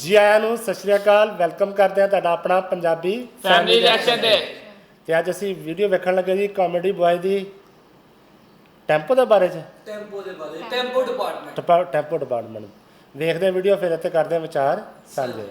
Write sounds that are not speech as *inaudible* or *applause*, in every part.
ਜੀ ਆਇਆਂ ਨੂੰ ਸਤਿ ਸ਼੍ਰੀ ਅਕਾਲ ਵੈਲਕਮ ਕਰਦੇ ਹਾਂ ਤੁਹਾਡਾ ਆਪਣਾ ਪੰਜਾਬੀ ਫੈਮਿਲੀ ਰਿਐਕਸ਼ਨ ਦੇ ਤੇ। ਅੱਜ ਅਸੀਂ ਵੀਡੀਓ ਵੇਖਣ ਲੱਗੇ ਜੀ ਕਾਮੇਡੀ ਬॉय ਦੀ। ਟੈਂਪੋ ਦੇ ਬਾਰੇ ਚ? ਟੈਂਪੋ ਦੇ ਬਾਰੇ ਟੈਂਪੋ ਡਿਪਾਰਟਮੈਂਟ ਟਪਾ- ਡਿਪਾਰਟਮੈਂਟ ਵੇਖਦੇ ਹਾਂ ਵੀਡੀਓ ਫਿਰ ਇੱਥੇ ਕਰਦੇ ਹਾਂ ਵਿਚਾਰ ਸਾਂਝੇ।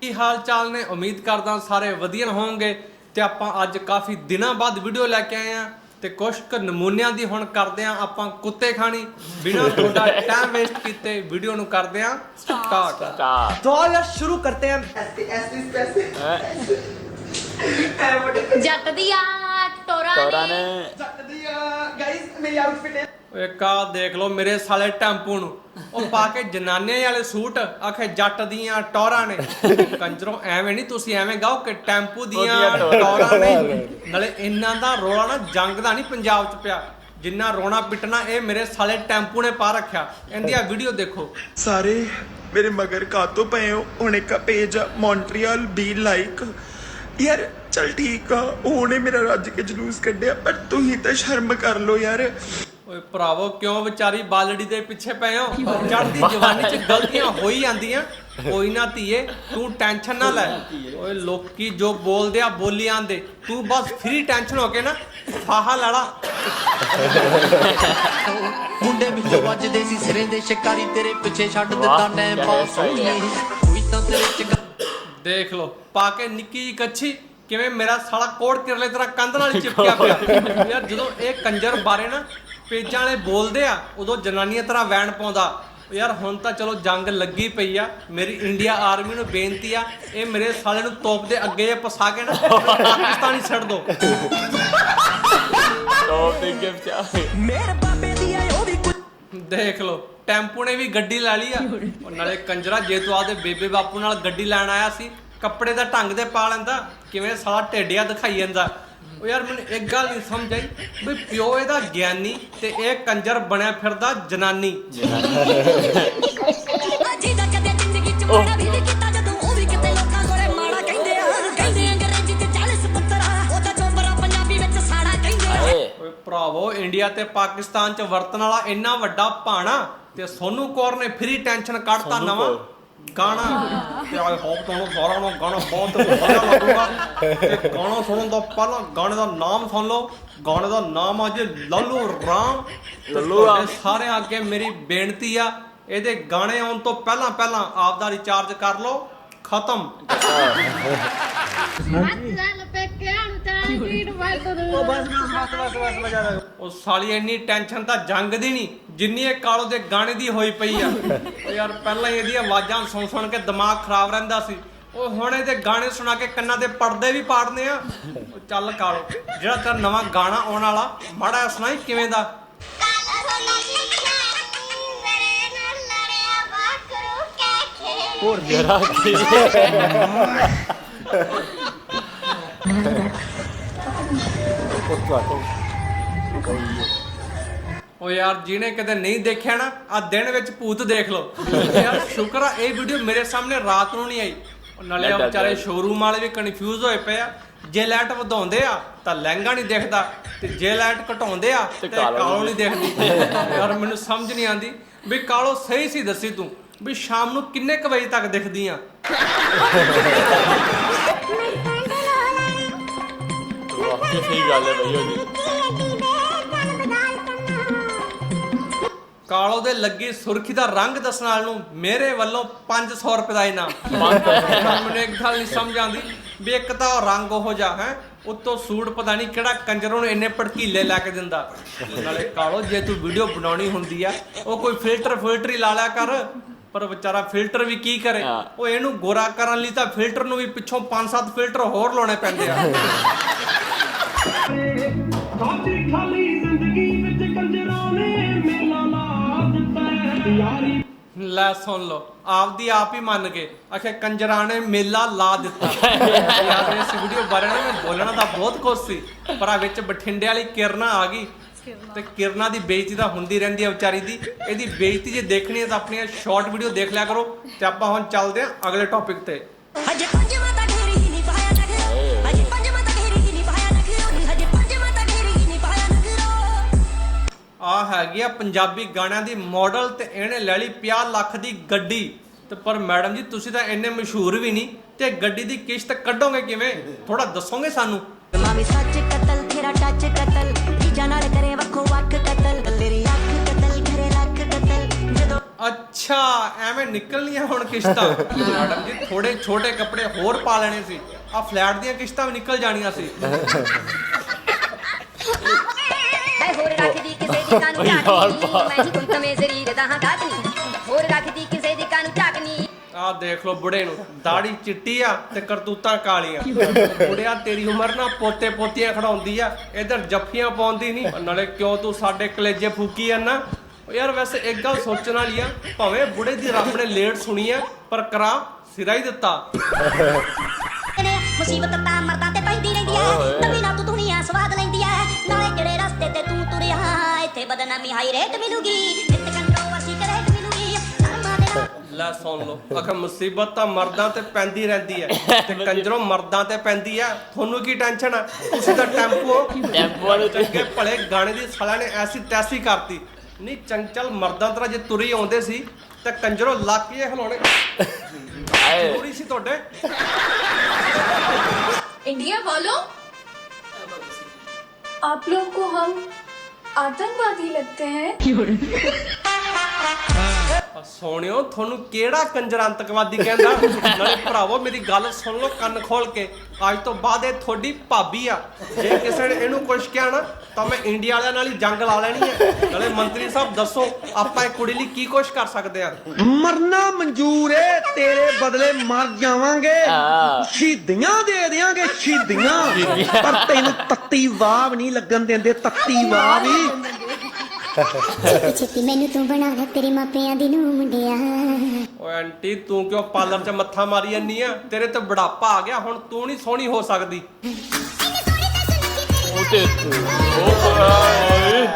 ਕੀ ਹਾਲ ਚਾਲ ਨੇ? ਉਮੀਦ ਕਰਦਾ ਸਾਰੇ ਵਧੀਆ ਹੋਣਗੇ ਤੇ ਆਪਾਂ ਅੱਜ ਕਾਫੀ ਦਿਨਾਂ ਬਾਅਦ ਵੀਡੀਓ ਲੈ ਕੇ ਆਏ ਆ ਤੇ ਕੁਝ ਕੁ ਨਮੂਨਿਆਂ ਦੀ ਹੁਣ ਕਰਦੇ ਆ ਆਪਾਂ ਕੁੱਤੇ ਖਾਣੀ ਬਿਨਾਂ ਤੁਹਾਡਾ ਟਾਈਮ ਵੇਸਟ ਕੀਤੇ ਵੀਡੀਓ ਨੂੰ ਕਰਦੇ ਆ ਸਟਾਰਟ ਤਾਂ तो यार शुरू करते हैं ऐसे ऐसे ऐसे ऐ बड़े ਜੱਟ ਕੌਰਾਂ ਨੇ ਜੱਟਦੀ ਆ ਗਾਇਸ ਮੇਰੀ ਆਊਟਫਿਟ ਹੈ ਓਏ ਕਾ ਦੇਖ ਲਓ ਮੇਰੇ ਸਾਲੇ ਟੈਂਪੂ ਨੂੰ। ਉਹ ਪਾ ਕੇ ਜਨਾਨੇ ਵਾਲੇ ਸੂਟ ਆਖੇ ਜੱਟ ਦੀਆਂ ਟੌਰਾਂ ਨੇ। ਕੰਜਰੋਂ ਐਵੇਂ ਨਹੀਂ ਤੁਸੀਂ ਐਵੇਂ ਗਾਓ ਕਿ ਟੈਂਪੂ ਦੀਆਂ ਟੌਰਾਂ। ਨੇ। ਨਾਲੇ ਇਹਨਾਂ ਦਾ ਰੋਲਾ ਨਾ ਜੰਗ ਦਾ ਨਹੀਂ ਪੰਜਾਬ 'ਚ ਪਿਆ। ਜਿੰਨਾ ਰੋਣਾ ਪਿੱਟਣਾ ਇਹ ਮੇਰੇ ਸਾਲੇ ਟੈਂਪੂ ਨੇ ਪਾ ਰੱਖਿਆ। ਇਹਦੀ ਆ ਵੀਡੀਓ ਦੇਖੋ। ਸਾਰੇ ਮੇਰੇ ਮਗਰ ਕਾਤੋਂ ਪਏ ਹੋ? ਹੁਣ ਇੱਕ ਪੇਜ ਮੌਂਟਰੀਅਲ ਬੀ ਲਾਈਕ ਯਾਰ ਚਲ ਠੀਕ ਆ ਉਹਨੇ ਮੇਰਾ ਰੱਜ ਕੇ ਜਲੂਸ ਕੱਢਿਆ ਪਰ ਤੁਸੀਂ ਤਾਂ ਸ਼ਰਮ ਕਰ ਲਓ ਯਾਰ। ਓਏ ਭਰਾਵੋ ਕਿਉਂ ਵਿਚਾਰੀ ਬਾਲੜੀ ਦੇ ਪਿੱਛੇ ਪਏ ਹੋ? ਚੜ੍ਹਦੀ ਜਵਾਨੀ 'ਚ ਗਲਤੀਆਂ ਹੋਈ ਜਾਂਦੀਆਂ। ਕੋਈ ਨਾ ਧੀਏ ਤੂੰ ਟੈਨਸ਼ਨ ਨਾ ਲੈ। ਓਏ ਲੋਕੀ ਜੋ ਬੋਲਦੇ ਆ ਬੋਲੀ ਆਂਦੇ ਤੂੰ ਬਸ ਫ੍ਰੀ ਟੈਨਸ਼ਨ ਹੋ ਕੇ ਨਾ ਫਾਹਾ ਲੜਾ ਮੁੰਡੇ ਵਿੱਚੋਂ ਵੱਜਦੇ ਸੀ ਸਿਰੇ ਦੇ ਸ਼ਿਕਾਰੀ ਤੇਰੇ ਪਿੱਛੇ ਛੱਡ ਦਿੱਤਾ ਕਿਆ ਪਾਸ। ਹੋਈ ਹੈ। ਕੋਈ ਤਾਂ ਤੇਰੇ ਚ ਦੇਖ ਲੋ ਪਾ ਕੇ ਨਿੱਕੀ ਜਿਹੀ ਕੱਛੀ ਕਿਵੇਂ ਮੇਰਾ ਸਾਲਾ ਕੋੜ ਕਿਰਲੇ ਤਰ੍ਹਾਂ ਕੰਧ ਨਾਲ *laughs* ਚਿਪਕਿਆ ਪਿਆ। ਯਾਰ ਜਦੋਂ ਇਹ ਕੰਜਰ ਬਾਰੇ ਨਾ ਪੇਜਾਂ ਵਾਲੇ ਬੋਲਦੇ ਆ ਉਦੋਂ ਜਨਾਨੀਆਂ ਤਰ੍ਹਾਂ ਵੈਣ ਪਾਉਂਦਾ। ਯਾਰ ਹੁਣ ਤਾਂ ਚਲੋ ਜੰਗ ਲੱਗੀ ਪਈ ਆ ਮੇਰੀ ਇੰਡੀਆ ਆਰਮੀ ਨੂੰ ਬੇਨਤੀ ਆ ਇਹ ਮੇਰੇ ਸਾਲੇ ਨੂੰ ਤੋਪ ਦੇ ਅੱਗੇ ਫਸਾ ਕੇ ਨਾ ਪਾਕਿਸਤਾਨੀ ਛੱਡ ਦੋ। *laughs* ਟੌਪ ਦੇ ਗਿਫਟ ਆ ਦੇਖ ਲੋ ਟੈਂਪੂ ਨੇ ਵੀ ਗੱਡੀ ਲੈ ਲਈ ਆ। ਉਹ ਨਾਲੇ ਕੰਜਰਾ, ਜੇ ਤੂੰ ਆਪਦੇ ਬੇਬੇ ਬਾਪੂ ਨਾਲ ਗੱਡੀ ਲੈਣ ਆਇਆ ਸੀ, ਕੱਪੜੇ ਦਾ ਢੰਗ ਦੇ ਪਾ ਲੈਂਦਾ, ਕਿਵੇਂ ਸਾਲਾ ਢੇਡਿਆ ਦਿਖਾਈ ਜਾਂਦਾ। ਉਹ ਯਾਰ ਮੈਨੂੰ ਇੱਕ ਗੱਲ ਨਹੀਂ ਸਮਝ ਆਈ, ਵੀ ਪਿਓ ਇਹਦਾ ਗਿਆਨੀ ਤੇ ਇਹ ਕੰਜਰ ਬਣਿਆ ਫਿਰਦਾ ਜਨਾਨੀ। ਇੰਡੀਆ ਤੇ ਪਾਕਿਸਤਾਨ ਚ ਵਰਤਣ ਵਾਲਾ ਇੰਨਾ ਵੱਡਾ ਭਾਣਾ ਤੇ ਸੋਨੂ ਕੌਰ ਨੇ ਫ੍ਰੀ ਟੈਨਸ਼ਨ ਕੱਢਤਾ ਨਵਾਂ। ਗਾਣਾ। ਤੇ ਆਈ ਹੋਪ ਤੁਹਾਨੂੰ ਸਾਰਿਆਂ ਨੂੰ ਗਾਣਾ ਬਹੁਤ ਵਧੀਆ ਲੱਗੂਗਾ। ਤੇ ਗਾਣਾ ਸੁਣਨ ਤੋਂ ਪਹਿਲਾਂ ਗਾਣੇ ਦਾ ਨਾਮ ਸੁਣ ਲਓ। ਗਾਣੇ ਦਾ ਨਾਮ ਆ ਜੀ ਲੱਲੂ ਰਾਮ। ਲੱਲੂ ਰਾਮ। ਸਾਰਿਆਂ ਅੱਗੇ ਮੇਰੀ ਬੇਨਤੀ ਆ ਇਹਦੇ ਗਾਣੇ ਆਉਣ ਤੋਂ ਪਹਿਲਾਂ ਪਹਿਲਾਂ ਆਪ ਦਾ ਰਿਚਾਰਜ ਕਰ ਲਓ। ਖਤਮ। ਚੱਲ ਉਹ ਸਾਲੀ ਇੰਨੀ ਟੈਨਸ਼ਨ ਤਾਂ ਜੰਗ ਦੀ ਨਹੀਂ ਜਿੰਨੀ ਇਹ ਕਾਲੋ ਦੇ ਗਾਣੇ ਦੀ ਹੋਈ ਪਈ ਆ। ਉਹ ਯਾਰ ਪਹਿਲਾਂ ਹੀ ਇਹਦੀਆਂ ਆਵਾਜ਼ਾਂ ਸੁਣ ਸੁਣ ਕੇ ਦਿਮਾਗ ਖਰਾਬ ਰਹਿੰਦਾ ਸੀ। ਉਹ ਹੁਣ ਇਹਦੇ ਗਾਣੇ ਸੁਣਾ ਕੇ ਕੰਨਾਂ ਦੇ ਪਰਦੇ ਵੀ ਪਾੜਨੇ ਆ। ਉਹ ਚੱਲ ਕਾਲੋ ਜਿਹੜਾ ਤੇਰਾ ਨਵਾਂ ਗਾਣਾ ਆਉਣ ਵਾਲਾ ਮਾੜਾ ਸੁਣਾਈ ਕਿਵੇਂ ਦਾ? ਹੋਰ ਜਰਾ ਕੀ? ਉਹ ਯਾਰ ਜਿਹਨੇ ਕਦੇ ਨਹੀਂ ਦੇਖਿਆ ਨਾ ਆ ਦਿਨ ਵਿੱਚ ਭੂਤ ਦੇਖ ਲਓ। ਯਾਰ ਸ਼ੁਕਰ ਆ ਇਹ ਵੀਡੀਓ ਮੇਰੇ ਸਾਹਮਣੇ ਰਾਤ ਨੂੰ ਨਹੀਂ ਆਈ। ਉਹ ਨਾਲੇ ਆ ਵਿਚਾਰੇ। ਸ਼ੋਰੂਮ ਵਾਲੇ ਵੀ ਕਨਫਿਊਜ਼ ਹੋਏ ਪਏ ਆ। ਜੇ ਲਾਈਟ ਵਧਾਉਂਦੇ ਆ ਤਾਂ ਲਹਿੰਗਾ ਨਹੀਂ ਦਿਖਦਾ। ਤੇ ਜੇ ਲਾਈਟ ਘਟਾਉਂਦੇ ਆ ਤੇ ਕਾਲੋ ਨਹੀਂ ਦਿਖਦੀ। ਯਾਰ ਮੈਨੂੰ ਸਮਝ ਨਹੀਂ ਆਂਦੀ ਵੀ ਕਾਲੋ ਸਹੀ ਸੀ ਦੱਸੀ ਤੂੰ ਵੀ ਸ਼ਾਮ ਨੂੰ ਕਿੰਨੇ ਕੁ ਵਜੇ ਤੱਕ ਦਿਖਦੀ ਆ? ਸਹੀ ਗੱਲ ਹੈ ਭਈ ਉਹਦੀ ਕਾਲੋ ਦੇ ਲੱਗੀ ਸੁਰਖੀ ਦਾ ਰੰਗ ਦੱਸਣ ਵਾਲ ਨੂੰ ਮੇਰੇ ਵੱਲੋਂ 500 ਰੁਪਏ ਦਾ ਇਨਾਮ। ਮੈਨੂੰ ਇੱਕ ਗੱਲ ਨਹੀਂ ਸਮਝ ਆਉਂਦੀ ਵੀ ਇੱਕ ਤਾਂ ਉਹ ਰੰਗ ਉਹੋ ਜਿਹਾ ਹੈ ਉੱਤੋਂ ਸੂਟ ਪਤਾ ਨਹੀਂ ਕਿਹੜਾ ਕੰਜਰ ਨੂੰ ਇੰਨੇ ਭੜਕੀਲੇ ਲੈ ਕੇ ਦਿੰਦਾ। ਨਾਲੇ ਕਾਲੋ ਜੇ ਤੂੰ ਵੀਡੀਓ ਬਣਾਉਣੀ ਹੁੰਦੀ ਆ ਉਹ ਕੋਈ ਫਿਲਟਰ ਫਿਲਟਰ ਹੀ ਲਾ ਲਿਆ ਕਰ ਪਰ ਵਿਚਾਰਾ ਫਿਲਟਰ ਵੀ ਕੀ ਕਰੇ। ਉਹ ਇਹਨੂੰ ਗੋਰਾ ਕਰਨ ਲਈ ਤਾਂ ਫਿਲਟਰ ਨੂੰ ਵੀ ਪਿੱਛੋਂ 5-7 ਫਿਲਟਰ ਹੋਰ ਲਾਉਣੇ ਪੈਂਦੇ ਆ। ਖਾਲੀ ਖਾਲੀ ਜ਼ਿੰਦਗੀ ਵਿੱਚ ਕੰਜਰਾਂ ਨੇ ਮੇਲਾ ਲਾ ਦਿੱਤਾ ਹੈ। ਯਾਰੀ ਲੈ ਸੁਣ ਲਓ ਆਪਦੀ ਆਪ ਹੀ ਮੰਨ ਕੇ ਆਖੇ ਕੰਜਰਾਂ ਨੇ ਮੇਲਾ ਲਾ ਦਿੱਤਾ। ਯਾਰ ਇਸ ਵੀਡੀਓ ਬਾਰੇ ਨਾ ਮੈਂ ਬੋਲਣਾ ਤਾਂ ਬਹੁਤ ਕੁਝ ਸੀ ਪਰ ਆ ਵਿੱਚ ਬਠਿੰਡੇ ਵਾਲੀ ਕਿਰਨਾ ਆ ਗਈ। ਤੇ ਕਿਰਨਾ ਦੀ ਬੇਇੱਜ਼ਤੀ ਤਾਂ ਹੁੰਦੀ ਰਹਿੰਦੀ ਹੈ ਵਿਚਾਰੀ ਦੀ। ਇਹਦੀ ਬੇਇੱਜ਼ਤੀ ਜੇ ਦੇਖਣੀ ਹੈ ਤਾਂ ਆਪਣੀਆਂ ਸ਼ਾਰਟ ਵੀਡੀਓ ਦੇਖ ਲਿਆ ਕਰੋ। ਤੇ ਆਪਾਂ ਹੁਣ ਚੱਲਦੇ ਹਾਂ ਅਗਲੇ ਟੌਪਿਕ ਤੇ। ਹਜੇ ਆ ਹੈਗੀ ਆ ਪੰਜਾਬੀ ਗਾਣਿਆਂ ਦੀ ਮਾਡਲ ਤੇ ਇਹਨੇ ਲੈ ਲਈ 50 ਲੱਖ ਦੀ ਗੱਡੀ। ਤੇ ਪਰ ਮੈਡਮ ਜੀ ਤੁਸੀਂ ਤਾਂ ਇੰਨੇ ਮਸ਼ਹੂਰ ਵੀ ਨਹੀਂ ਤੇ ਗੱਡੀ ਦੀ ਕਿਸ਼ਤ ਕੱਢੋਗੇ ਕਿਵੇਂ? ਥੋੜਾ ਦੱਸੋਗੇ ਸਾਨੂੰ? ਮਾਮੀ ਸੱਚ ਕਤਲ ਤੇਰਾ ਟੱਚ ਕਤਲ। ਜੀਜਾ ਨਾਲ ਕਰੇ ਵੱਖੋ ਵੱਖ ਕਤਲ। ਤੇਰੀ ਅੱਖ ਕਤਲ ਘਰੇ ਲੱਖ ਕਤਲ। ਜਦੋਂ ਅੱਛਾ ਐਵੇਂ ਨਿਕਲਣੀਆਂ ਹੁਣ ਕਿਸ਼ਤਾਂ। ਮੈਡਮ ਜੀ ਥੋੜੇ ਛੋਟੇ ਕੱਪੜੇ ਹੋਰ ਪਾ ਲੈਣੇ ਸੀ। ਆ ਫਲੈਟ ਦੀਆਂ ਕਿਸ਼ਤਾਂ ਵੀ ਨਿਕਲ ਜਾਣੀਆਂ ਸੀ। ਕਾਨੂੰ ਝਾਕਨੀ ਮੈਂ ਹੀ ਕੁੰਤਮੇ ਜ਼ਰੀਰ ਦਾ ਹਾਂ ਦਾਦਨੀ ਹੋਰ ਰੱਖਦੀ ਕਿਸੇ ਦੀ ਕਾਨੂੰ ਝਾਕਨੀ ਆਹ ਦੇਖ ਲਓ ਬੁੜੇ ਨੂੰ ਦਾੜੀ ਚਿੱਟੀ ਆ ਤੇ ਕਰਤੂਤਾਂ ਕਾਲੀਆਂ। ਬੁੜਿਆ ਤੇਰੀ ਉਮਰ ਨਾ ਪੋਤੇ ਪੋਤੀਆਂ ਖੜਾਉਂਦੀ ਆ ਇਧਰ ਜੱਫੀਆਂ ਪਾਉਂਦੀ ਨਹੀਂ ਨਾਲੇ ਕਿਉਂ ਤੂੰ ਸਾਡੇ ਕਲੇਜੇ ਫੂਕੀ ਆ ਨਾ ਉਹ ਯਾਰ ਵੈਸੇ ਇੱਕ ਗੱਲ ਸੋਚਣ ਵਾਲੀ ਆ ਭਾਵੇਂ ਬੁੜੇ ਦੀ ਰੱਬ ਨੇ ਲੇਟ ਸੁਣੀ ਆ ਪਰ ਕਰਾ ਸਿਰਾ ਹੀ ਦਿੱਤਾ। ਮੁਸੀਬਤ ਤਾਂ ਮਰਦਾਂ ਤੇ ਪੈਂਦੀ ਰਹਿੰਦੀ ਐ ਨਵੀਂ ਨਾ ਇੱਥੇ ਬਦਨਾਮੀ ਹਾਈ ਰੇਟ ਮਿਲੂਗੀ ਨਿਤ ਕੰਟਰੋਵਰਸੀ ਕਰੇਟ ਮਿਲੂਗੀ ਸ਼ਰਮਾ ਦੇ ਨਾਲ ਲੈ ਸੁਣ ਲਓ ਆਖਰ ਮੁਸੀਬਤ ਤਾਂ ਮਰਦਾਂ ਤੇ ਪੈਂਦੀ ਰਹਿੰਦੀ ਐ ਤੇ *laughs* ਕੰਜਰੋਂ ਮਰਦਾਂ ਤੇ ਪੈਂਦੀ ਐ ਤੁਹਾਨੂੰ ਕੀ ਟੈਨਸ਼ਨ ਆ ਤੁਸੀਂ ਤਾਂ ਟੈਂਪੋ ਟੈਂਪੋ ਵਾਲੇ ਤੇ ਚੰਗੇ ਭਲੇ ਗਾਣੇ ਦੀ ਸਾਲਾ ਨੇ ਐਸੀ ਤੈਸੀ ਕਰਤੀ ਨਹੀਂ ਚੰਚਲ ਮਰਦਾਂ ਤਰ੍ਹਾਂ ਜੇ ਤੁਰੇ ਆਉਂਦੇ ਸੀ ਤੇ ਕੰਜਰੋਂ ਲੱਕ ਜੇ ਹਿਲਾਉਣੇ ਆਏ ਜ਼ਰੂਰੀ ਸੀ ਤੁਹਾਡੇ इंडिया वालों आप लोग को हम आतंकवादी लगते हैं ਆ ਸੋਹਣਿਓ ਤੁਹਾਨੂੰ ਕਿਹੜਾ ਕੰਜਰ ਅੰਤਕਵਾਦੀ ਕਹਿੰਦਾ ਨਾਲੇ ਭਰਾਵੋ ਮੇਰੀ ਗੱਲ ਸੁਣ ਲਓ ਕੰਨ ਖੋਲ ਕੇ ਅੱਜ ਤੋਂ ਬਾਅਦ ਇਹ ਤੁਹਾਡੀ ਭਾਬੀ ਆ ਜੇ ਕਿਸੇ ਨੇ ਇਹਨੂੰ ਕੁਝ ਕਿਹਾ ਨਾ ਤਾਂ ਮੈਂ ਇੰਡੀਆ ਵਾਲਿਆਂ ਨਾਲ ਹੀ ਜੰਗ ਲਾ ਲੈਣੀ ਹੈ ਨਾਲੇ ਮੰਤਰੀ ਸਾਹਿਬ ਦੱਸੋ ਆਪਾਂ ਇਹ ਕੁੜੀ ਲਈ ਕੀ ਕੁਝ ਕਰ ਸਕਦੇ ਆ ਮਰਨਾ ਮਨਜ਼ੂਰ ਏ ਤੇਰੇ ਬਦਲੇ ਮਰ ਜਾਵਾਂਗੇ ਆ ਸ਼ਹੀਦੀਆਂ ਦੇ ਦਿਆਂਗੇ ਸ਼ਹੀਦੀਆਂ ਪਰ ਤੈਨੂੰ ਤੱਤੀ ਵਾਹ ਨਹੀਂ ਲੱਗਣ ਦਿੰਦੇ ਤੱਤੀ ਵਾਹ ਵੀ। ਛੇਤੀ ਮੈਨੂੰ ਤੂੰ ਬਣਾਣਾ ਤੇਰੇ ਮਾਪਿਆਂ ਦੀ ਨੂੰ ਮੁੰਡਿਆ। ਓਏ ਆਂਟੀ ਤੂੰ ਕਿਉਂ ਪਾਰਲਰ 'ਚ ਮੱਥਾ ਮਾਰੀ ਜਾਂਦੀ ਆ? ਤੇਰੇ ਤੇ ਬੁਢਾਪਾ ਆ ਗਿਆ ਹੁਣ ਤੂੰ ਨਹੀਂ ਸੋਹਣੀ ਹੋ ਸਕਦੀ। ਉਹ ਤੇ ਉਹ ਓਏ।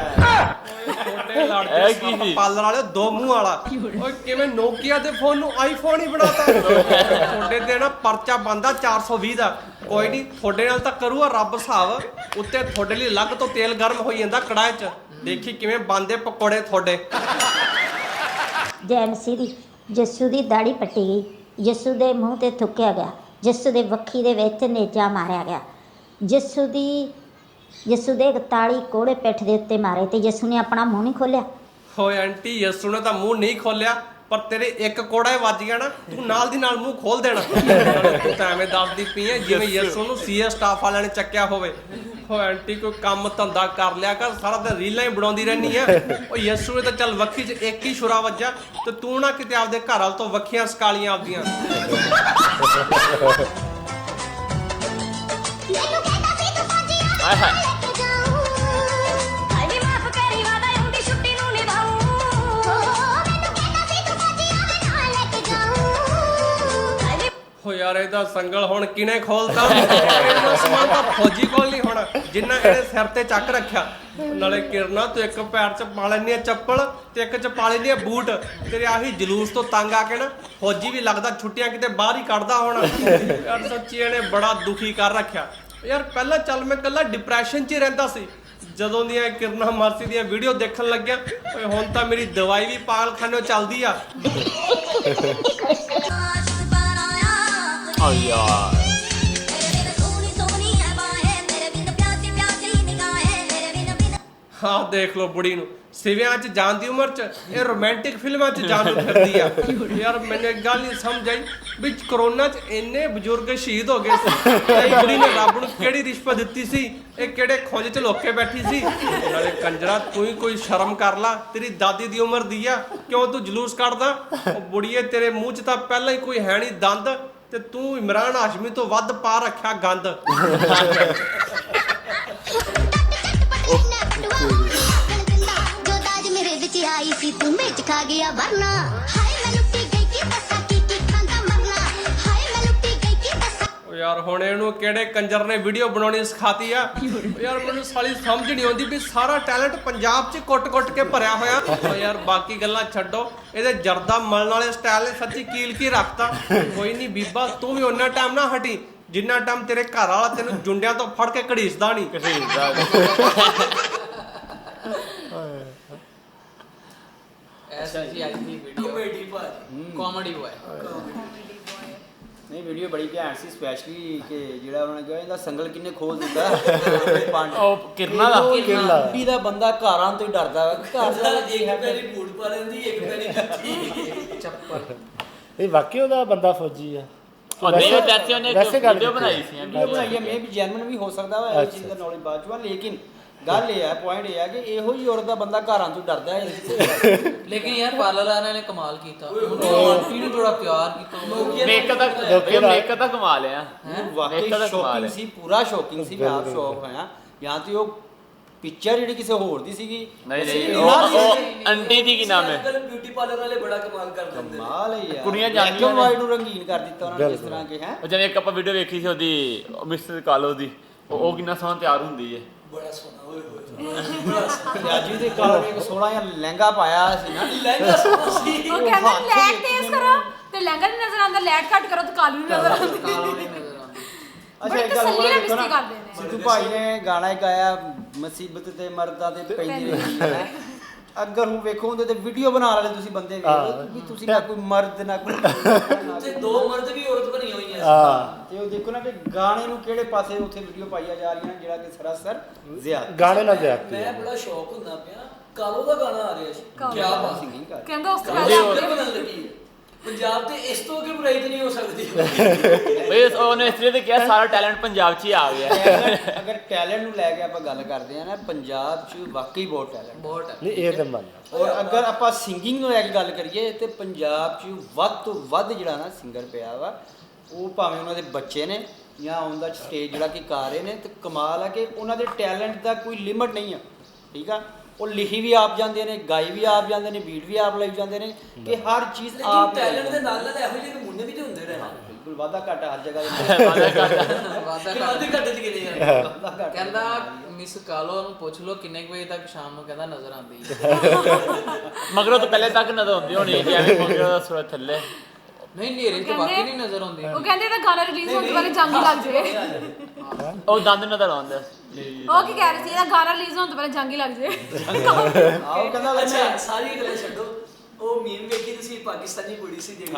ਛੋਟੇ ਲੜ ਇਹ ਕੀ? ਸੀ? ਪਾਰਲਰ ਵਾਲੇ ਦੋ ਮੂੰਹ ਵਾਲਾ। ਓਏ ਕਿਵੇਂ ਨੋਕੀਆ ਦੇ ਫੋਨ ਨੂੰ ਆਈਫੋਨ ਹੀ ਬਣਾਤਾ? *laughs* ਤੁਹਾਡੇ ਤੇ ਨਾ ਪਰਚਾ ਬੰਦਾ 420 ਦਾ। ਕੋਈ ਨਹੀਂ ਤੁਹਾਡੇ ਨਾਲ ਤਾਂ ਕਰੂਗਾ ਰੱਬ ਹਿਸਾਬ। ਉੱਤੇ ਤੁਹਾਡੇ ਲਈ ਅਲੱਗ ਤੋਂ ਤੇਲ ਗਰਮ ਹੋਈ ਜਾਂਦਾ ਕੜਾਏ 'ਚ। ਦੇਖੀ ਕਿਵੇਂ ਬੰਦੇ ਪਕੌੜੇ ਤੁਹਾਡੇ। ਜੈਮਸੀ ਦੀ ਜੱਸੂ ਦੀ ਦਾੜੀ ਪੱਟੀ ਗਈ। ਜੱਸੂ ਦੇ ਮੂੰਹ ਤੇ ਥੁੱਕਿਆ ਗਿਆ। ਜੱਸੂ ਦੇ ਵੱਖੀ ਦੇ ਵਿੱਚ ਨੇਜਾ ਮਾਰਿਆ ਗਿਆ। ਜੱਸੂ ਦੀ ਜੱਸੂ ਦੇ 41 ਕੋੜੇ ਪਿੱਠ ਦੇ ਉੱਤੇ ਮਾਰੇ ਤੇ ਜੱਸੂ ਨੇ ਆਪਣਾ ਮੂੰਹ ਨਹੀਂ ਖੋਲਿਆ ਓਏ ਆਂਟੀ ਯਸੂ ਨੇ ਤਾਂ ਮੂੰਹ ਨਹੀਂ ਖੋਲਿਆ ਪਰ ਤੇਰੇ ਇੱਕ ਕੋੜਾ ਹੀ ਵੱਜ ਗਿਆ ਨਾ ਤੂੰ ਨਾਲ ਦੀ ਨਾਲ ਮੂੰਹ ਖੋਲ ਦੇਣਾ। ਤੂੰ ਤਾਂ ਐਵੇਂ ਦੱਸਦੀ ਪਈ ਐ ਜਿਵੇਂ ਯਸੂ ਨੂੰ ਸੀਐਸ ਸਟਾਫ ਵਾਲਿਆਂ ਨੇ ਚੱਕਿਆ ਹੋਵੇ। ਓ ਆਂਟੀ ਕੋਈ ਕੰਮ ਧੰਦਾ ਕਰ ਲਿਆ ਕਰ ਸਾਰਾ ਦਿਨ ਰੀਲਾਂ ਹੀ ਬਣਾਉਂਦੀ ਰਹਿਣੀ ਐ। ਓ ਯਸੂ ਨੇ ਤਾਂ ਚੱਲ ਵੱਖੀ 'ਚ ਇੱਕ ਹੀ ਛੁਰਾ ਵੱਜਾ ਤੇ ਤੂੰ ਨਾ ਕਿਤੇ ਆਪਦੇ ਘਰ ਵਾਲ ਤੋਂ ਵੱਖੀਆਂ ਸਕਾਲੀਆਂ ਆਪਦੀਆਂ। ਆ। ਆਏ ਹਾਏ। ਯਾਰ, ਇਹਦਾ ਸੰਗਲ ਹੁਣ ਕਿਨੇ ਖੋਲਤਾ? ਇਹਦਾ ਸਮਾਨ ਤਾਂ ਫੌਜੀ ਕੋਲ ਨਹੀਂ ਹੋਣਾ। ਜਿੰਨਾ ਇਹਨੇ ਸਿਰ ਤੇ ਚੱਕ ਰੱਖਿਆ। ਨਾਲੇ ਕਿਰਨਾ, ਤੂੰ ਇੱਕ ਪੈਰ 'ਚ ਪਾ ਲੈਣੀ ਆ ਚੱਪਲ ਤੇ ਇੱਕ 'ਚ ਪਾ ਲੈਣੀ ਆ ਬੂਟ। ਤੇਰੇ ਆਹੀ ਜਲੂਸ ਤੋਂ ਤੰਗ ਆ ਕੇ ਨਾ, ਫੌਜੀ ਵੀ ਲੱਗਦਾ ਛੁੱਟੀਆਂ ਕਿਤੇ ਬਾਹਰ ਹੀ ਕੱਢਦਾ ਹੋਣਾ। ਯਾਰ, ਸੱਚੀ ਇਹਨੇ ਬੜਾ ਦੁਖੀ ਕਰ ਰੱਖਿਆ। ਯਾਰ, ਪਹਿਲਾਂ ਚੱਲ ਮੈਂ ਕੱਲਾ ਡਿਪਰੈਸ਼ਨ 'ਚ ਹੀ ਰਹਿੰਦਾ ਸੀ। ਜਦੋਂ ਦੀਆਂ ਇਹ ਕਿਰਨਾ ਮਾਰਸੀ ਦੀਆਂ ਵੀਡੀਓ ਦੇਖਣ ਲੱਗਿਆ, ਓਏ ਹੁਣ ਤਾਂ ਮੇਰੀ ਦਵਾਈ ਵੀ ਪਾਗਲਖਾਨੇ ਚੱਲਦੀ ਆ। ਬਿਨ ਬਿਨ ਆਹ ਦੇਖ ਲਓ ਬੁੜੀ ਨੂੰ। ਸਿਵਿਆਂ 'ਚ ਜਾਣ ਦੀ ਉਮਰ 'ਚ, ਇਹ ਰੋਮਾਂਟਿਕ ਫਿਲਮਾਂ 'ਚ ਜਾਣ ਨੂੰ ਫਿਰਦੀ ਆ। ਯਾਰ, ਮੈਨੂੰ ਇੱਕ ਗੱਲ ਨਹੀਂ ਸਮਝ ਆਈ ਵੀ ਕਰੋਨਾ 'ਚ ਇੰਨੇ ਬਜ਼ੁਰਗ ਸ਼ਹੀਦ ਹੋ ਗਏ ਸੀ। ਇਹ ਬੁੜੀ ਨੇ ਰੱਬ ਨੂੰ ਕਿਹੜੀ ਰਿਸ਼ਵਤ ਦਿੱਤੀ ਸੀ? ਇਹ ਕਿਹੜੇ ਖੁੰਝ 'ਚ ਲੋਕੇ ਬੈਠੀ ਸੀ? ਨਾਲੇ ਕੰਜਰਾ, ਤੂੰ ਹੀ ਕੋਈ ਸ਼ਰਮ ਕਰ ਲਾ। ਤੇਰੀ ਦਾਦੀ ਦੀ ਉਮਰ ਦੀ ਆ। ਕਿਉਂ ਤੂੰ ਜਲੂਸ ਕੱਢਦਾ? ਉਹ ਬੁੜੀਏ, ਤੇਰੇ ਮੂੰਹ 'ਚ ਤਾਂ ਪਹਿਲਾਂ ਹੀ ਕੋਈ ਹੈ ਨਹੀਂ ਦੰਦ। ਤੇ ਤੂੰ ਇਮਰਾਨ ਹਾਸ਼ਮੀ ਤੋਂ ਵੱਧ ਪਾ ਰੱਖਿਆ ਗੰਦ। ਜੋ। ਦਾਜ ਮੇਰੇ ਵਿੱਚ ਆਈ ਸੀ ਤੂੰ ਵਿੱਚ ਖਾ ਗਿਆ ਵਰਨਾ। ਯਾਰ ਹੁਣ ਇਹਨੂੰ ਕਿਹੜੇ ਕੰਜਰ ਨੇ ਵੀਡੀਓ ਬਣਾਉਣੀ ਸਿਖਾਤੀ ਆ? ਯਾਰ ਮੈਨੂੰ ਸਾਲੀ ਸਮਝ ਨਹੀਂ ਆਉਂਦੀ ਵੀ ਸਾਰਾ ਟੈਲੈਂਟ ਪੰਜਾਬ 'ਚ ਕੁੱਟ-ਕੁੱਟ ਕੇ ਭਰਿਆ ਹੋਇਆ। ਓ ਯਾਰ ਬਾਕੀ ਗੱਲਾਂ ਛੱਡੋ। ਇਹਦੇ ਜਰਦਾ ਮਲਣ ਵਾਲੇ ਸਟਾਈਲ ਨੇ ਸੱਚੀ ਕੀਲ ਕੀ ਰੱਖਤਾ। ਕੋਈ ਨਹੀਂ ਬੀਬਾ ਤੂੰ ਵੀ ਉਹਨਾਂ ਟਾਈਮ ਨਾ ਹਟੀ। ਜਿੰਨਾ ਟਾਈਮ ਤੇਰੇ ਘਰ ਵਾਲਾ ਤੈਨੂੰ ਜੁੰਡਿਆਂ ਤੋਂ ਫੜ ਕੇ ਘੜੀਸਦਾ ਨਹੀਂ। ਅੱਛਾ ਜੀ ਅੱਜ ਦੀ ਵੀਡੀਓ ਕਮੇਡੀ ਭਾਜੀ ਕਾਮੇਡੀ ਬॉय ਨਹੀਂ ਵੀਡੀਓ ਬੜੀ ਘੈਂਟ ਸੀ ਸਪੈਸ਼ਲੀ ਕਿ ਜਿਹੜਾ ਉਹਨਾਂ ਨੇ ਕਿਹਾ ਇਹਦਾ ਸੰਗਲ ਕਿੰਨੇ ਖੋਲ ਦਿੱਤਾ। ਪੰਡ *laughs* ਉਹ ਕਿਰਨਾ ਦਾ। ਕਿਰਨਾ। ਵੀ ਦਾ ਬੰਦਾ ਘਰਾਂ ਤੋਂ ਹੀ ਡਰਦਾ ਵਾ। ਘਰ ਦਾ ਇੱਕ ਪੈਰੀ ਬੂਟ ਪਾ ਲੈਂਦੀ ਇੱਕ ਪੈਰੀ ਜੁੱਤੀ ਚੱਪਲ। ਇਹ ਵਾਕਈ ਉਹਦਾ ਬੰਦਾ ਫੌਜੀ ਆ। ਵੈਸੇ ਉਹਨੇ ਵੈਸੇ ਗੱਲ ਵੀਡੀਓ। ਬਣਾਈ ਸੀ ਵੀਡੀਓ ਬਣਾਈ ਹੈ ਮੇ ਵੀ ਵੀ ਹੋ ਸਕਦਾ ਵਾ ਇਹ ਚੀਜ਼ ਦਾ। ਨੌਲੇਜ ਬਾਅਦ ਚੋਂ ਆ, ਲੇਕਿਨ ਗੱਲ ਇਹ ਹੈ ਪੁਆਇੰਟ ਇਹ ਹੈ ਕਿ ਇਹੋ ਹੀ ਔਰਤ ਦਾ ਬੰਦਾ ਘਰਾਂ ਤੋਂ ਡਰਦਾ ਹੈ। ਲੇਕਿਨ ਯਾਰ ਪਾਰਲਰ ਵਾਲਿਆਂ ਨੇ ਕਮਾਲ ਕੀਤਾ। ਉਹਨੇ ਆਂਟੀ ਨੂੰ ਬੜਾ ਪਿਆਰ ਕੀਤਾ। ਮੇਕਅਪ ਦਾ ਮੇਕਅਪ ਦਾ ਕਮਾ ਲਿਆ ਵਾਕਈ ਸ਼ੌਕਿੰਗ। ਸੀ ਪੂਰਾ ਸ਼ੌਕਿੰਗ ਸੀ ਮੈਂ ਆਪ। ਸ਼ੌਕ ਹੋਇਆ। ਜਾਂ ਤੇ ਉਹ ਪਿਕਚਰ ਜਿਹੜੀ ਕਿਸੇ ਹੋਰ ਦੀ ਸੀਗੀ। ਨਹੀਂ ਨਹੀਂ ਉਹ ਆਂਟੀ ਦੀ ਕੀ ਨਾਮ ਹੈ? ਅੱਜਕੱਲ ਬਿਊਟੀ ਪਾਰਲਰ ਵਾਲੇ ਬੜਾ ਕਮਾਲ ਕਰ ਦਿੰਦੇ ਨੇ। ਕਮਾਲ ਹੈ ਯਾਰ। ਕੁੜੀਆਂ ਜਾਂਦੀਆਂ ਨੇ। ਵਾਈਟ ਨੂੰ ਰੰਗੀਨ ਕਰ ਦਿੱਤਾ ਉਹਨਾਂ ਨੇ ਜਿਸ ਬਿਲਕੁਲ। ਤਰ੍ਹਾਂ ਕਿ ਹੈ? ਉਹ ਜਿਵੇਂ ਇੱਕ ਆਪਾਂ ਵੀਡੀਓ ਵੇਖੀ ਸੀ ਉਹਦੀ ਮਿਸਟਰ ਕਾਲੋ ਦੀ ਉਹ ਉਹ ਕਿੰਨਾ ਸੋਹਣਾ ਤਿਆਰ ਹੁੰਦੀ ਹੈ। ਬੜਾ ਸੋਹਣਾ ਓਏ ਹੋਏ। ਰਾਜੂ ਦੇ ਕਾਲ ਨੇ ਇੱਕ ਸੋਹਣਾ ਜਿਹਾ ਲਹਿੰਗਾ ਪਾਇਆ ਸੀ ਨਾ। ਲਹਿੰਗਾ ਸੋਹਣਾ ਸੀ। ਉਹ ਕਹਿੰਦਾ ਲੈਟ ਤੇਜ਼ ਕਰੋ ਤੇ ਲਹਿੰਗਾ ਨਹੀਂ ਨਜ਼ਰ ਆਉਂਦਾ ਲੈਟ ਘੱਟ ਕਰੋ ਤੇ ਕਾਲੂ ਨਹੀਂ ਨਜ਼ਰ ਆਉਂਦੀ ਕਾਲਾ ਨਹੀਂ ਨਜ਼ਰ ਆਉਂਦੀ ਅੱਛਾ ਬੜੀ ਇੱਕ ਗੱਲ ਹੋਰ ਤਸੱਲੀ ਨਾਲ ਦੇਖੋ ਬਿਸਤੀ ਨਾ। ਕਰਦੇ ਨੇ। ਸਿੱਧੂ ਭਾਈ ਨੇ ਗਾਣਾ ਹੀ ਗਾਇਆ ਮੁਸੀਬਤ ਤੇ ਮਰਦਾਂ ਤੇ ਪੈਂਦੀ ਰਹੀ ਹੈ। ਅਗਰ ਹੁਣ ਵੇਖੋ ਉਹਦੇ ਤੇ ਵੀਡੀਓ ਬਣਾ ਵਾਲੇ ਤੁਸੀਂ ਬੰਦੇ ਵੇਖੋ ਹਾਂ। ਵੀ ਤੁਸੀਂ ਨਾ ਕੋਈ ਮਰਦ ਨਾ ਕੋਈ ਤੇ ਦੋ ਮਰਦ ਵੀ ਔਰਤ ਹਾਂ। ਤੇ ਉਹ ਦੇਖੋ ਨਾ ਕਿ ਗਾਣੇ ਨੂੰ ਕਿਹੜੇ ਪਾਸੇ ਉੱਥੇ ਵੀਡੀਓ ਪਾਈਆਂ ਜਾ ਰਹੀਆਂ ਜਿਹੜਾ ਕਿ ਸਰਾਸਰ ਜ਼ਿਆਦਾ। ਗਾਣੇ ਨਾਲ ਜ਼ਿਆਦਤੀ ਮੈਂ ਬੜਾ ਸ਼ੌਕ ਹੁੰਦਾ ਪਿਆ ਕਾਲੋ ਦਾ ਗਾਣਾ ਆ ਰਿਹਾ ਸੀ? ਕੀ ਬਾਤ ਸੀ ਕਹਿੰਦਾ ਉਸ ਤੋਂ ਪੰਜਾਬ ਬਾਅਦ ਬਣਨ ਲੱਗੀ ਹੈ? ਪੰਜਾਬ ਤੇ ਇਸ ਤੋਂ ਅੱਗੇ ਬੁਰਾਈ ਤਾਂ ਨਹੀਂ ਹੋ ਸਕਦੀ। ਬਈ ਉਸ- ਉਹਨੇ ਇਸ ਲਈ ਤੇ ਕਿਹਾ ਸਾਰਾ ਟੈਲੈਂਟ ਪੰਜਾਬ 'ਚ ਹੀ ਆ ਗਿਆ। ਅਗਰ ਅਗਰ ਟੈਲੈਂਟ ਨੂੰ ਲੈ ਕੇ ਆਪਾਂ ਗੱਲ ਕਰਦੇ ਆ ਨਾ ਪੰਜਾਬ 'ਚ ਵਾਕਈ ਬਹੁਤ ਟੈਲੈਂਟ ਬਹੁਤ ਹੈ ਨਹੀਂ ਇਹ ਤੇ ਮੰਨ ਔਰ ਅਗਰ ਆਪਾਂ ਸਿੰਗਿੰਗ ਨੂੰ ਲੈ ਕੇ ਗੱਲ ਕਰੀਏ ਤੇ ਪੰਜਾਬ 'ਚ ਵੱਧ ਤੋਂ ਵੱਧ ਜਿਹੜਾ ਨਾ ਸਿੰਗਰ ਪਿਆ ਵਾ ਉਹ ਭਾਵੇਂ ਉਹਨਾਂ ਦੇ ਬੱਚੇ ਨੇ ਜਾਂ ਉਹਦਾ ਸਟੇਜ ਜਿਹੜਾ ਕਿ ਕਰ ਰਹੇ ਨੇ ਤੇ ਕਮਾਲ ਆ ਕਿ ਉਹਨਾਂ ਦੇ ਟੈਲੈਂਟ ਦਾ ਕੋਈ ਲਿਮਟ ਨਹੀਂ ਆ ਠੀਕ ਆ? ਉਹ ਲਿਖੀ ਵੀ ਆਪ ਜਾਂਦੇ ਨੇ ਗਾਈ ਵੀ ਆਪ ਜਾਂਦੇ ਨੇ ਬੀਟ ਵੀ ਆਪ ਲਈ ਜਾਂਦੇ ਨੇ ਕਿ ਹਰ ਚੀਜ਼ ਲੇਕਿਨ ਆਪ ਟੈਲੈਂਟ ਦੇ ਨਾਲ ਨਾਲ ਇਹੋ ਜਿਹੇ ਨਮੂਨੇ ਵੀ ਤੇ ਹੁੰਦੇ ਰਹੇ ਬਿਲਕੁਲ ਵਾਧਾ ਘਾਟਾ ਹਰ ਜਗ੍ਹਾ ਦੇ ਵਾਦਾ ਕਿੰਨੇ ਘੱਟ। ਚ ਗਏ ਯਾਰ ਘਾਟਾ ਕਹਿੰਦਾ ਮਿਸ ਕਾਲੋ ਨੂੰ ਪੁੱਛ ਲਓ ਕਿੰਨੇ ਕੁ ਵਜੇ ਤੱਕ ਸ਼ਾਮ ਨੂੰ ਕਹਿੰਦਾ ਨਜ਼ਰ ਆਉਂਦੀ ਹੈ। *laughs* ਮਗਰੋਂ ਤੋਂ ਪਹਿਲੇ ਤੱਕ ਨਜ਼ਰ ਆਉਂਦੀ ਹੋਣੀ ਕਿ ਐਵੇਂ ਮਗਰੋਂ ਦਾ ਸੁਰ ਥੱਲੇ। ਨਹੀਂ ਨੇਰੇ ਚ ਵਾਕਈ ਨਹੀਂ ਨਜ਼ਰ ਆਉਂਦੀ। ਉਹ ਕਹਿੰਦੇ ਇਹਦਾ ਗਾਣਾ ਰਿਲੀਜ਼ ਹੋਣ ਤੋਂ ਪਹਿਲੇ ਜੰਗ ਹੀ ਲੱਗ ਜਾਵੇ ਉਹ ਦੰਦ ਨਜ਼ਰ ਆਉਂਦਾ। ਉਹ ਕੀ ਕਹਿ ਰਹੇ ਸੀ ਇਹਦਾ ਗਾਣਾ ਰਿਲੀਜ਼ ਹੋਣ ਤੋਂ ਪਹਿਲੇ ਜੰਗ ਹੀ ਲੱਗ ਜਾਵੇ ਆਓ ਕਹਿੰਦਾ ਅੱਛਾ ਸਾਰੀਆਂ ਗੱਲਾਂ ਛੱਡੋ। ਉਹ ਮੀਮ ਵੇਖੀ ਤੁਸੀਂ ਪਾਕਿਸਤਾਨੀ ਕੁੜੀ ਸੀ ਜਿਹੜੀ।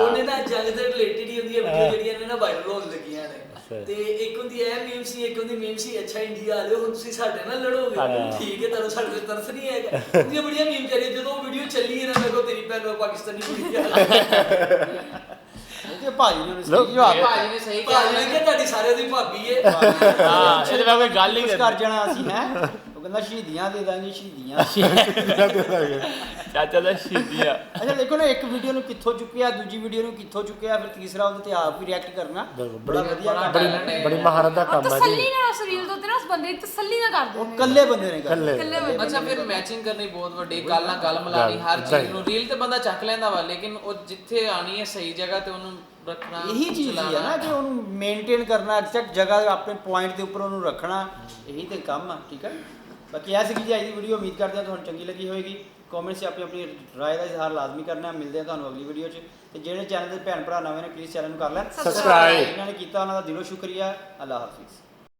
ਉਹਨੇ ਨਾ ਜੰਗ ਦੇ ਰਿਲੇਟਡ ਹੀ ਹੁੰਦੀਆਂ ਵੀਡੀਓ ਜਿਹੜੀਆਂ ਨੇ ਨਾ ਵਾਇਰਲ ਹੋਣ ਲੱਗੀਆਂ ਨੇ। ਤੇ ਇੱਕ ਹੁੰਦੀ ਹੈ ਮੀਮ ਸੀ ਇੱਕ ਹੁੰਦੀ ਮੀਮ ਸੀ ਅੱਛਾ ਇੰਡੀਆ ਆ ਜਾਓ ਹੁਣ ਤੁਸੀਂ ਸਾਡੇ ਨਾਲ ਲੜੋਗੇ। ਠੀਕ ਹੈ ਤੁਹਾਨੂੰ ਸਾਡੇ ਤੇ ਤਰਸ ਨਹੀਂ ਆਏਗਾ ਉਹਦੀਆਂ ਬੜੀਆਂ ਮੀਮ ਚੱਲੀ ਜਦੋਂ ਵੀਡੀਓ ਚੱਲੀ ਹੈ ਨਾ ਮੇਰੇ ਕੋਲ ਤੇਰੀ ਭੈਣ ਉਹ ਪਾਕਿਸਤਾਨੀ ਕੁੜੀ ਆ। ਤੇ ਭਾਈ ਨੇ ਸਹੀ ਜਵਾਬ। ਭਾਜੀ ਨੇ ਸਹੀ ਕਿਹਾ। ਭਾਜੀ ਨੇ ਕਿਹਾ ਤੁਹਾਡੀ ਸਾਰਿਆਂ ਦੀ ਭਾਬੀ ਹੈ ਹਾਂ ਇਹਦੇ ਬਾਰੇ ਕੋਈ ਗੱਲ ਹੀ ਕਰ ਜਾਣਾ ਅਸੀਂ ਹੈ। ਕਹਿੰਦਾ ਸ਼ਹੀਦੀਆਂ ਦੇ ਦਾਂਗੇ ਸ਼ਹੀਦੀਆਂ। ਚਾਚਾ ਦਾ ਸ਼ੀਦੀਆ ਅੱਛਾ ਦੇਖੋ ਨਾ ਇੱਕ ਵੀਡੀਓ ਨੂੰ ਕਿੱਥੋਂ ਚੁੱਕਿਆ ਦੂਜੀ ਵੀਡੀਓ ਨੂੰ ਕਿੱਥੋਂ ਚੁੱਕਿਆ ਫਿਰ ਤੀਸਰਾ ਉਹਦੇ ਤੇ ਆਪ ਵੀ ਰਿਐਕਟ ਕਰਨਾ। ਬੜਾ ਵਧੀਆ ਬੜਾ ਕੰਮ ਹੈ ਹੈ। ਬੜੀ ਮਹਾਰਤ ਦਾ ਕੰਮ ਆ ਤਸੱਲੀ ਜੀ ਨਾਲ ਉਸ ਰੀਲ ਤੋਂ ਤੇ ਨਾ ਉਸ ਬੰਦੇ ਦੀ ਤਸੱਲੀ ਨਾਲ ਕਰਦੇ ਉਹ ਨੇ ਇਕੱਲੇ ਬੰਦੇ ਨੇ ਕਰ ਇਕੱਲੇ ਇਕੱਲੇ ਬੰਦੇ ਅੱਛਾ ਫਿਰ ਮੈਚਿੰਗ ਕਰਨੀ ਬਹੁਤ ਵੱਡੀ ਗੱਲ ਨਾਲ ਗੱਲ ਮਿਲਾਣੀ ਹਰ ਚੀਜ਼ ਨੂੰ ਰੀਲ ਤੇ ਬੰਦਾ ਚੱਕ ਲੈਂਦਾ ਵਾ ਲੇਕਿਨ ਉਹ ਜਿੱਥੇ ਆਣੀ ਹੈ ਸਹੀ ਜਗ੍ਹਾ ਤੇ ਉਹਨੂੰ ਰੱਖਣਾ ਇਹੀ ਚੀਜ਼ ਹੀ ਹੈ ਨਾ ਕਿ ਉਹਨੂੰ ਮੇਨਟੇਨ ਕਰਨਾ ਐਗਜ਼ੈਕਟ ਜਗ੍ਹਾ ਆਪਣੇ ਪੁਆਇੰਟ ਦੇ ਉੱਪਰ ਉਹਨੂੰ ਰੱਖਣਾ ਇਹੀ ਤੇ ਕੰਮ ਆ ਠੀਕ ਹੈ ਬਾਕੀ ਇਹ ਸੀਗੀ ਜੀ ਅੱਜ ਦੀ ਵੀਡੀਓ ਉਮੀਦ ਕਰਦੇ ਹਾਂ ਤੁਹਾਨੂੰ ਚੰਗੀ ਲੱਗੀ ਹੋਵੇਗੀ। ਕਮੈਂਟਸ 'ਚ ਆਪਣੀ ਆਪਣੀ ਰਾਏ ਦਾ ਇਜ਼ਹਾਰ ਲਾਜ਼ਮੀ ਕਰਨਾ ਮਿਲਦੇ ਆ ਤੁਹਾਨੂੰ ਅਗਲੀ ਵੀਡੀਓ 'ਚ। ਤੇ ਜਿਹੜੇ ਚੈਨਲ ਦੇ ਭੈਣ ਭਰਾ ਨਵੇਂ ਨੇ ਪਲੀਜ਼ ਚੈਨਲ ਨੂੰ ਕਰ ਲੈਣ। Subscribe। ਇਹਨਾਂ ਨੇ ਕੀਤਾ ਉਹਨਾਂ ਦਾ ਦਿਲੋਂ ਸ਼ੁਕਰੀਆ। ਅੱਲਾ ਹਾਫਿਜ਼।